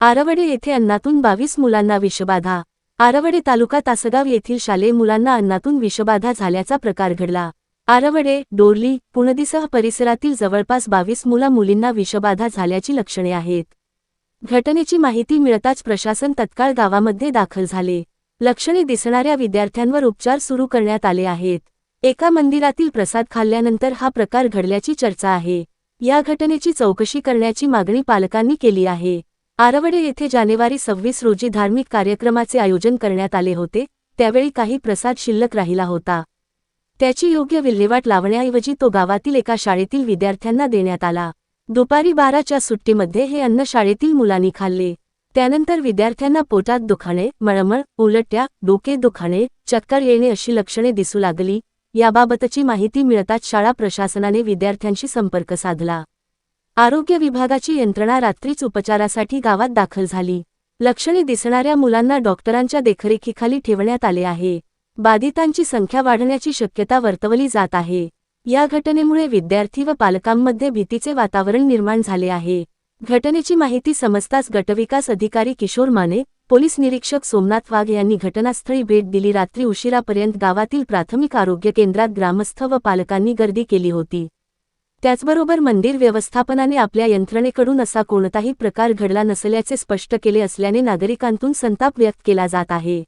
आरवडे येथे अन्नातून बावीस मुलांना विषबाधा. आरवडे तालुका तासगाव येथील शालेय मुलांना अन्नातून विषबाधा झाल्याचा प्रकार घडला. आरवडे डोरली पुणदीसह परिसरातील जवळपास बावीस मुला मुलींना विषबाधा झाल्याची लक्षणे आहेत. घटनेची माहिती मिळताच प्रशासन तत्काळ गावामध्ये दाखल झाले. लक्षणे दिसणाऱ्या विद्यार्थ्यांवर उपचार सुरू करण्यात आले आहेत. एका मंदिरातील प्रसाद खाल्ल्यानंतर हा प्रकार घडल्याची चर्चा आहे. या घटनेची चौकशी करण्याची मागणी पालकांनी केली आहे. आरवडे येथे जानेवारी सव्वीस रोजी धार्मिक कार्यक्रमाचे आयोजन करण्यात आले होते त्यावेळी काही प्रसाद शिल्लक राहिला होता. त्याची योग्य विल्हेवाट लावण्याऐवजी तो गावातील एका शाळेतील विद्यार्थ्यांना देण्यात आला. दुपारी बाराच्या सुट्टीमध्ये हे अन्न शाळेतील मुलांनी खाल्ले. त्यानंतर विद्यार्थ्यांना पोटात दुखाणे मळमळ उलट्या डोके दुखाणे चक्कर येणे अशी लक्षणे दिसू लागली. याबाबतची माहिती मिळताच शाळा प्रशासनाने विद्यार्थ्यांशी संपर्क साधला. आरोग्य विभागाची यंत्रणा रात्रीच उपचारासाठी गावात दाखल झाली. लक्षणे दिसणाऱ्या मुलांना डॉक्टरांच्या देखरेखीखाली ठेवण्यात आले आहे. बाधितांची संख्या वाढण्याची शक्यता वर्तवली जात आहे. या घटनेमुळे विद्यार्थी व पालकांमध्ये भीतीचे वातावरण निर्माण झाले आहे. घटनेची माहिती समजताच गटविकास अधिकारी किशोर माने पोलीस निरीक्षक सोमनाथ वाघ यांनी घटनास्थळी भेट दिली. रात्री उशिरापर्यंत गावातील प्राथमिक आरोग्य केंद्रात ग्रामस्थ व पालकांनी गर्दी केली होती. त्याचबरोबर मंदिर व्यवस्थापनाने आपल्या यंत्रणेकडून असा कोणताही प्रकार घडला नसल्याचे स्पष्ट केले असल्याने नागरिकांतून संताप व्यक्त केला जात आहे.